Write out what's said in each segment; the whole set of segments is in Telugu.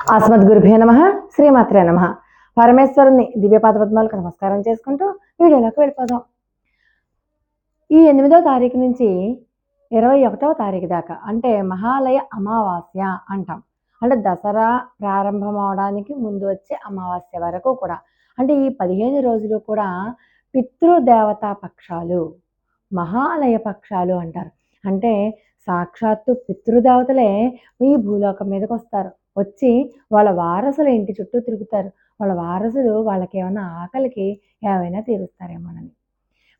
ఆస్మద్గురుభ్యో నమ శ్రీమాత్రే నమ. పరమేశ్వరుని దివ్యపాద పద్మాలకు నమస్కారం చేసుకుంటూ వీడియోలోకి వెళ్ళిపోదాం. ఈ ఎనిమిదో తారీఖు నుంచి ఇరవై ఒకటవ తారీఖు దాకా అంటే మహాలయ అమావాస్య అంటాం. అంటే దసరా ప్రారంభం అవడానికి ముందు వచ్చే అమావాస్య వరకు కూడా. అంటే ఈ పదిహేను రోజులు కూడా పితృదేవతా పక్షాలు మహాలయ పక్షాలు అంటారు. అంటే సాక్షాత్తు పితృదేవతలే ఈ భూలోకం మీదకి వస్తారు. వచ్చి వాళ్ళ వారసులు ఇంటి చుట్టూ తిరుగుతారు. వాళ్ళ వారసులు వాళ్ళకి ఏమైనా ఆకలికి ఏమైనా తీరుస్తారేమోనని.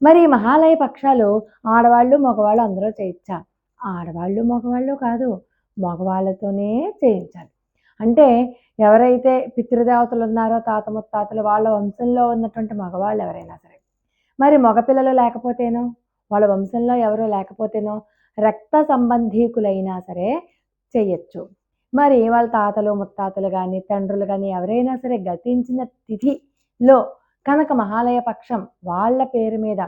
మరి మహాలయ పక్షాలు ఆడవాళ్ళు మగవాళ్ళు అందరూ చేయించా? ఆడవాళ్ళు మగవాళ్ళు కాదు మగవాళ్ళతోనే చేయించాలి. అంటే ఎవరైతే పితృదేవతలు ఉన్నారో తాత ముత్తాతలు వాళ్ళ వంశంలో ఉన్నటువంటి మగవాళ్ళు ఎవరైనా సరే. మరి మగపిల్లలు లేకపోతేనో వాళ్ళ వంశంలో ఎవరో లేకపోతేనో రక్త సంబంధీకులైనా సరే చేయొచ్చు. మరి వాళ్ళ తాతలు ముత్తాతలు కానీ తండ్రులు కానీ ఎవరైనా సరే గతించిన తిథిలో కనుక మహాలయ పక్షం వాళ్ళ పేరు మీద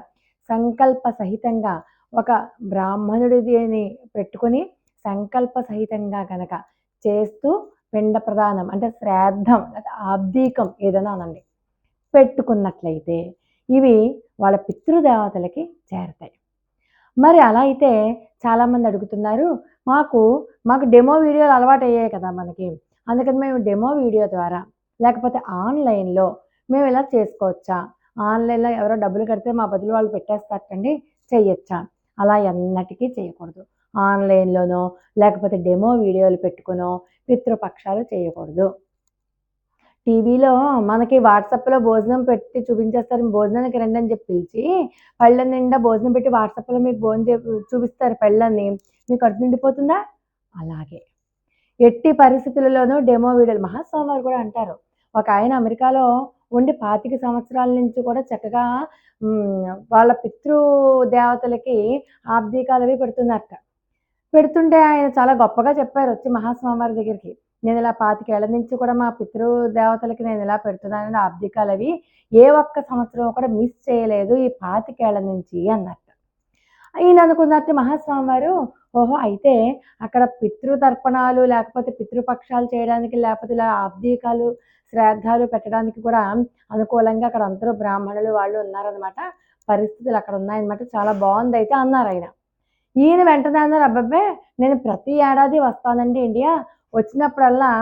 సంకల్ప సహితంగా ఒక బ్రాహ్మణుడిని పెట్టుకొని సంకల్ప సహితంగా కనుక చేస్తూ పిండ ప్రదానం అంటే శ్రాద్ధం లేదా ఆబ్దీకం ఏదైనా అనండి. పెట్టుకున్నట్లయితే ఇవి వాళ్ళ పితృదేవతలకి చేరతాయి. మరి అలా అయితే చాలామంది అడుగుతున్నారు మాకు మాకు డెమో వీడియోలు అలవాటు అయ్యాయి కదా మనకి. అందుకని మేము డెమో వీడియో ద్వారా లేకపోతే ఆన్లైన్లో మేము ఇలా చేసుకోవచ్చా? ఆన్లైన్లో ఎవరో డబ్బులు కడితే మా బదులు వాళ్ళు పెట్టేస్తారండి చెయ్యొచ్చా? అలా ఎన్నటికీ చేయకూడదు ఆన్లైన్లోనో లేకపోతే డెమో వీడియోలు పెట్టుకునో పితృపక్షాలు చేయకూడదు టీవీలో మనకి వాట్సాప్లో భోజనం పెట్టి చూపించేస్తారు భోజనానికి రండి అని చెప్పి పిలిచి పళ్ళ నిండా భోజనం పెట్టి వాట్సాప్లో మీకు భోజనం చే- చూపిస్తారు పళ్ళని. మీకు కడుపు నిండిపోతుందా? అలాగే. ఎట్టి పరిస్థితులలోనూ డెమో వీడియోలు మహాస్వామి వారు కూడా అంటారు. ఒక ఆయన అమెరికాలో ఉండి పాతిక సంవత్సరాల నుంచి కూడా చక్కగా వాళ్ళ పితృ దేవతలకి ఆబ్దీకాలు అవి పెడుతున్నారట. పెడుతుంటే ఆయన చాలా గొప్పగా చెప్పారు వచ్చి మహాస్వామి వారి దగ్గరికి. నేను ఇలా పాతికేళ్ళ నుంచి కూడా మా పితృ దేవతలకి నేను ఇలా పెడుతున్నానని ఆబ్దికాలు అవి ఏ ఒక్క సంవత్సరం కూడా మిస్ చేయలేదు ఈ పాతికేళ్ళ నుంచి అన్నట్టు. ఈయన అనుకున్నట్టు మహాస్వామి వారు ఓహో అయితే అక్కడ పితృతర్పణాలు లేకపోతే పితృపక్షాలు చేయడానికి లేకపోతే ఇలా ఆబ్దీకాలు శ్రాద్ధాలు పెట్టడానికి కూడా అనుకూలంగా అక్కడ అందరూ బ్రాహ్మణులు వాళ్ళు ఉన్నారనమాట పరిస్థితులు అక్కడ ఉన్నాయన్నమాట. చాలా బాగుంది అయితే అన్నారు ఆయన. ఈయన వెంటనే అన్నారు అబ్బాబ్బే నేను ప్రతి ఏడాది వస్తానండి ఇండియా. వచ్చినప్పుడల్లా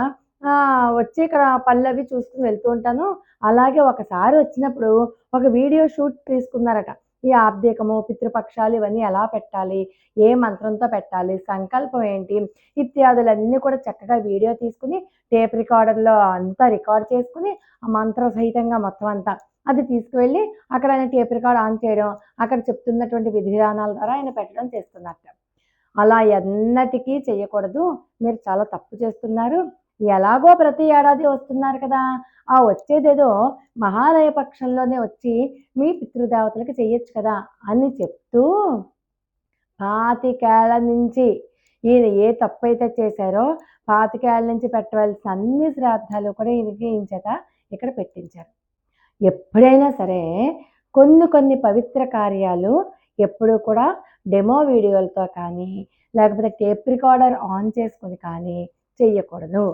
వచ్చి ఇక్కడ పళ్ళు అవి చూసుకుని వెళ్తూ ఉంటాను. అలాగే ఒకసారి వచ్చినప్పుడు ఒక వీడియో షూట్ తీసుకున్నారట. ఈ ఆబ్దేకము పితృపక్షాలు ఇవన్నీ ఎలా పెట్టాలి? ఏ మంత్రంతో పెట్టాలి? సంకల్పం ఏంటి? ఇత్యాదులన్నీ కూడా చక్కగా వీడియో తీసుకుని టేప్ రికార్డర్లో అంతా రికార్డ్ చేసుకుని ఆ మంత్ర సహితంగా మొత్తం అంతా అది తీసుకువెళ్ళి అక్కడ ఆయన టేప్ రికార్డ్ ఆన్ చేయడం అక్కడ చెప్తున్నటువంటి విధి విధానాల ద్వారా ఆయన పెట్టడం చేస్తున్నట్ట. అలా ఎన్నటికీ చేయకూడదు. మీరు చాలా తప్పు చేస్తున్నారు. ఎలాగో ప్రతి ఏడాది వస్తున్నారు కదా! ఆ వచ్చేదేదో మహాలయ పక్షంలోనే వచ్చి మీ పితృదేవతలకు చేయొచ్చు కదా అని చెప్తూ పాతికేళ్ళ నుంచి ఈయన ఏ తప్పు అయితే చేశారో పాతికేళ్ళ నుంచి పెట్టవలసిన అన్ని శ్రాద్ధాలు కూడా ఈయనకి ఈయన ఇక్కడ పెట్టించారు. ఎప్పుడైనా సరే కొన్ని కొన్ని పవిత్ర కార్యాలు ఎప్పుడూ కూడా డెమో వీడియోలతో కానీ లేకపోతే టేప్ రికార్డర్ ఆన్ చేసుకొని కానీ చెయ్యకూడదు.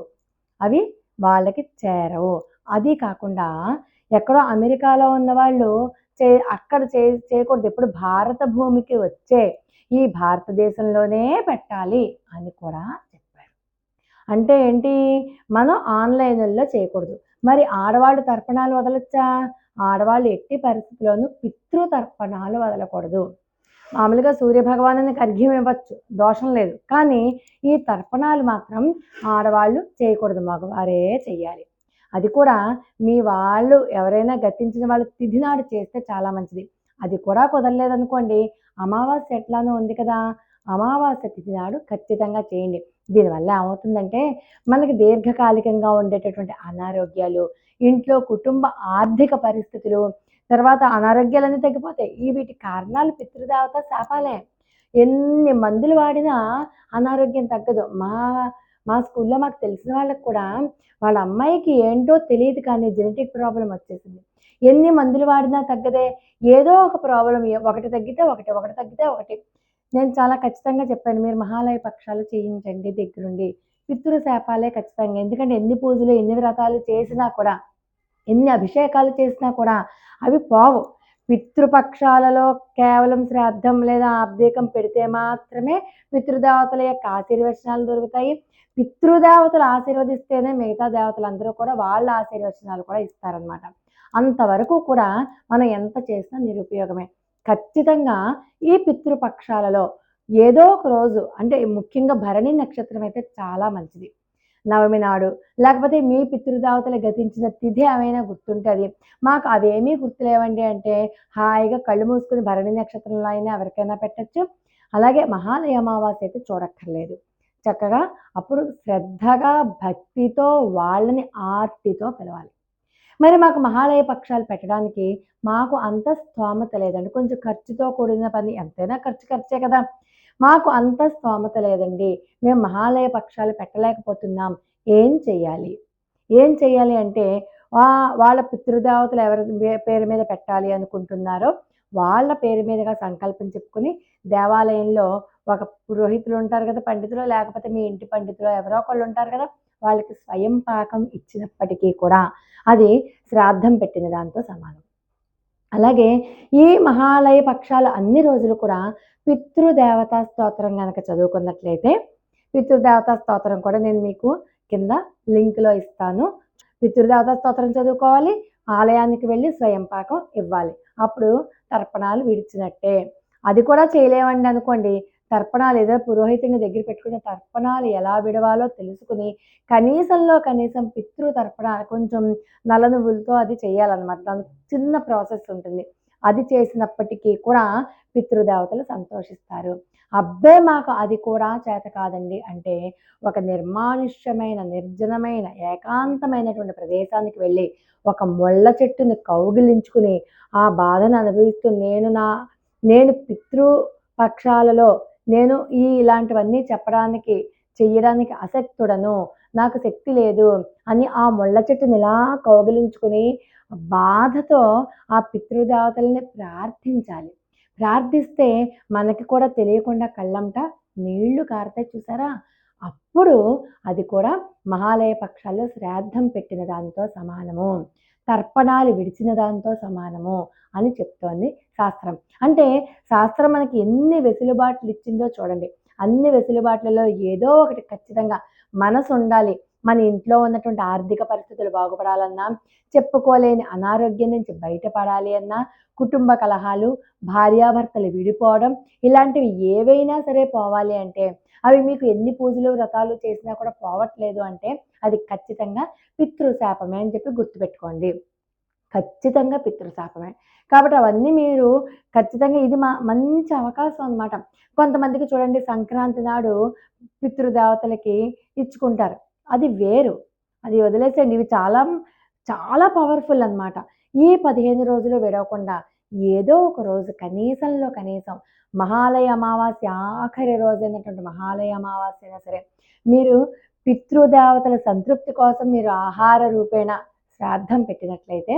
అవి వాళ్ళకి చేరవు. అది కాకుండా ఎక్కడో అమెరికాలో ఉన్న వాళ్ళు చే అక్కడ చే చేయకూడదు. ఇప్పుడు భారత భూమికి వచ్చే ఈ భారతదేశంలోనే పెట్టాలి అని కూడా చెప్పారు. అంటే ఏంటి? మనం ఆన్లైన్లో చేయకూడదు. మరి ఆడవాళ్ళు తర్పణాలు వదలొచ్చా? ఆడవాళ్ళు ఎట్టి పరిస్థితుల్లోనూ పితృ తర్పణాలు వదలకూడదు. మామూలుగా సూర్య భగవానునికి అర్ఘ్యం ఇవ్వచ్చు. దోషం లేదు. కానీ ఈ తర్పణాలు మాత్రం ఆడవాళ్ళు చేయకూడదు. మగవారే చెయ్యాలి. అది కూడా మీ వాళ్ళు ఎవరైనా గతించిన వాళ్ళు తిథినాడు చేస్తే చాలా మంచిది. అది కూడా కుదరలేదనుకోండి. అమావాస్య ఎట్లానో ఉంది కదా అమావాస్య తిథి నాడు ఖచ్చితంగా చేయండి. దీనివల్ల ఏమవుతుందంటే మనకి దీర్ఘకాలికంగా ఉండేటటువంటి అనారోగ్యాలు ఇంట్లో కుటుంబ ఆర్థిక పరిస్థితులు తర్వాత అనారోగ్యాలన్నీ తగ్గిపోతాయి. ఈ వీటి కారణాలు పితృదేవత శాపాలే. ఎన్ని మందులు వాడినా అనారోగ్యం తగ్గదు. మా మా స్కూల్లో మాకు తెలిసిన వాళ్ళకి కూడా వాళ్ళ అమ్మాయికి ఏంటో తెలియదు కానీ జెనెటిక్ ప్రాబ్లం వచ్చేసింది. ఎన్ని మందులు వాడినా తగ్గదే ఏదో ఒక ప్రాబ్లం ఒకటి తగ్గితే ఒకటి ఒకటి తగ్గితే ఒకటి. నేను చాలా ఖచ్చితంగా చెప్పాను మీరు మహాలయ పక్షాలు చేయించండి దగ్గరుండి. పితృశాపాలే ఖచ్చితంగా ఎందుకంటే ఎన్ని పూజలు ఎన్ని వ్రతాలు చేసినా కూడా ఎన్ని అభిషేకాలు చేసినా కూడా అవి పోవు. పితృపక్షాలలో కేవలం శ్రాద్ధం లేదా ఆబ్దేకం పెడితే మాత్రమే పితృదేవతల యొక్క ఆశీర్వచనాలు దొరుకుతాయి. పితృదేవతలు ఆశీర్వదిస్తేనే మిగతా దేవతలందరూ కూడా వాళ్ళ ఆశీర్వచనాలు కూడా ఇస్తారనమాట అంతవరకు కూడా మనం ఎంత చేసినా నిరుపయోగమే. ఖచ్చితంగా ఈ పితృపక్షాలలో ఏదో ఒక రోజు అంటే ముఖ్యంగా భరణి నక్షత్రం అయితే చాలా మంచిది. నవమి నాడు లేకపోతే మీ పితృదేవతలు గతించిన తిథి ఏమైనా గుర్తుంటుంది మాకు అవేమీ గుర్తులేవండి అంటే హాయిగా కళ్ళు మూసుకుని భరణి నక్షత్రంలో అయినా ఎవరికైనా పెట్టచ్చు. అలాగే మహాలయ అమావాస్య అయితే చూడక్కర్లేదు. చక్కగా అప్పుడు శ్రద్ధగా భక్తితో వాళ్ళని ఆర్తితో పిలవాలి. మరి మాకు మహాలయ పక్షాలు పెట్టడానికి మాకు అంత స్తోమత లేదండి. కొంచెం ఖర్చుతో కూడిన పని ఎంతైనా ఖర్చు ఖర్చే కదా. మాకు అంత స్తోమత లేదండి. మేము మహాలయ పక్షాలు పెట్టలేకపోతున్నాం. ఏం చెయ్యాలి? ఏం చెయ్యాలి అంటే వాళ్ళ పితృదేవతలు ఎవరి పేరు మీద పెట్టాలి అనుకుంటున్నారో వాళ్ళ పేరు మీదుగా సంకల్పం చెప్పుకుని దేవాలయంలో ఒక పురోహితులు ఉంటారు కదా పండితులు లేకపోతే మీ ఇంటి పండితులు ఎవరో ఒకళ్ళు ఉంటారు కదా వాళ్ళకి స్వయం పాకం ఇచ్చినప్పటికీ కూడా అది శ్రాద్ధం పెట్టిన దాంతో సమానం. అలాగే ఈ మహాలయ పక్షాలు అన్ని రోజులు కూడా పితృదేవతా స్తోత్రం కనుక చదువుకున్నట్లయితే పితృదేవతా స్తోత్రం కూడా నేను మీకు కింద లింక్లో ఇస్తాను. పితృదేవతా స్తోత్రం చదువుకోవాలి ఆలయానికి వెళ్ళి స్వయం పాకం ఇవ్వాలి. అప్పుడు తర్పణాలు విడిచినట్టే. అది కూడా చేయలేమండి అనుకోండి తర్పణాలు ఏదో పురోహితుని దగ్గర పెట్టుకునే తర్పణాలు ఎలా విడవాలో తెలుసుకుని కనీసంలో కనీసం పితృ తర్పణ కొంచెం నల్ల నువ్వులతో అది చేయాలన్నమాట. దానికి చిన్న ప్రాసెస్ ఉంటుంది. అది చేసినప్పటికీ కూడా పితృదేవతలు సంతోషిస్తారు. అబ్బే మాకు అది కూడా చేత కాదండి అంటే ఒక నిర్మానుష్యమైన నిర్జనమైన ఏకాంతమైనటువంటి ప్రదేశానికి వెళ్ళి ఒక ముళ్ళ చెట్టుని కౌగిలించుకుని ఆ బాధను అనుభవిస్తూ నేను నా నేను పితృ పక్షాలలో నేను ఈ ఇలాంటివన్నీ చెప్పడానికి చెయ్యడానికి అసక్తుడను నాకు శక్తి లేదు అని ఆ ముళ్ళ చెట్టుని ఇలా కౌగిలించుకుని బాధతో ఆ పితృదేవతల్ని ప్రార్థించాలి. ప్రార్థిస్తే మనకి కూడా తెలియకుండా కళ్ళంట నీళ్ళు కారుతాయి చూసారా? అప్పుడు అది కూడా మహాలయ పక్షాల్లో శ్రాద్ధం పెట్టిన దాంతో సమానము. తర్పణాలు విడిచిన దాంతో సమానము అని చెప్తోంది శాస్త్రం. అంటే శాస్త్రం మనకి ఎన్ని వెసులుబాట్లు ఇచ్చిందో చూడండి. అన్ని వెసులుబాట్లలో ఏదో ఒకటి ఖచ్చితంగా మనసు ఉండాలి మన ఇంట్లో ఉన్నటువంటి ఆర్థిక పరిస్థితులు బాగుపడాలన్నా చెప్పుకోలేని అనారోగ్యం నుంచి బయటపడాలి అన్నా కుటుంబ కలహాలు భార్యాభర్తలు విడిపోవడం ఇలాంటివి ఏవైనా సరే పోవాలి అంటే అవి మీకు ఎన్ని పూజలు వ్రతాలు చేసినా కూడా పోవట్లేదు అంటే అది ఖచ్చితంగా పితృశాపమే అని చెప్పి గుర్తుపెట్టుకోండి. ఖచ్చితంగా పితృశాపమే. కాబట్టి అవన్నీ మీరు ఖచ్చితంగా ఇది మా మంచి అవకాశం అనమాట కొంతమందికి చూడండి సంక్రాంతి నాడు పితృదేవతలకి ఇచ్చుకుంటారు. అది వేరు. అది వదిలేసేయండి. ఇవి చాలా చాలా పవర్ఫుల్ అనమాట ఈ పదిహేను రోజులు విడవకుండా ఏదో ఒక రోజు కనీసంలో కనీసం మహాలయ అమావాస్య ఆఖరి రోజు అయినటువంటి మహాలయ అమావాస్య అయినా సరే మీరు పితృదేవతల సంతృప్తి కోసం మీరు ఆహార రూపేణ శ్రాద్ధం పెట్టినట్లయితే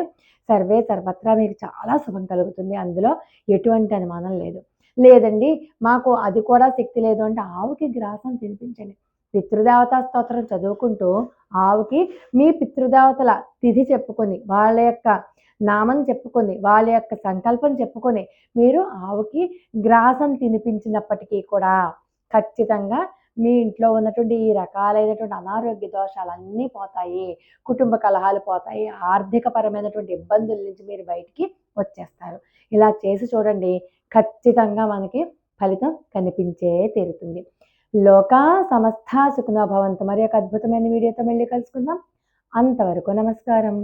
సర్వే సర్వత్రా మీకు చాలా శుభం కలుగుతుంది. అందులో ఎటువంటి అనుమానం లేదు. లేదండి మాకు అది కూడా శక్తి లేదు అంటే ఆవుకి గ్రాసం తినిపించండి. పితృదేవతా స్తోత్రం చదువుకుంటూ ఆవుకి మీ పితృదేవతల తిథి చెప్పుకొని వాళ్ళ యొక్క నామం చెప్పుకొని వాళ్ళ యొక్క సంకల్పం చెప్పుకొని మీరు ఆవుకి గ్రాసం తినిపించినప్పటికీ కూడా ఖచ్చితంగా మీ ఇంట్లో ఉన్నటువంటి ఈ రకాలైనటువంటి అనారోగ్య దోషాలన్నీ పోతాయి కుటుంబ కలహాలు పోతాయి ఆర్థికపరమైనటువంటి ఇబ్బందుల నుంచి మీరు బయటికి వచ్చేస్తారు. ఇలా చేసి చూడండి ఖచ్చితంగా మనకి ఫలితం కనిపించే తీరుతుంది. లోకా సమస్త సుఖనోభవంతు మరి ఒక అద్భుతమైన వీడియోతో మళ్ళీ కలుసుకుందాం. అంతవరకు నమస్కారం.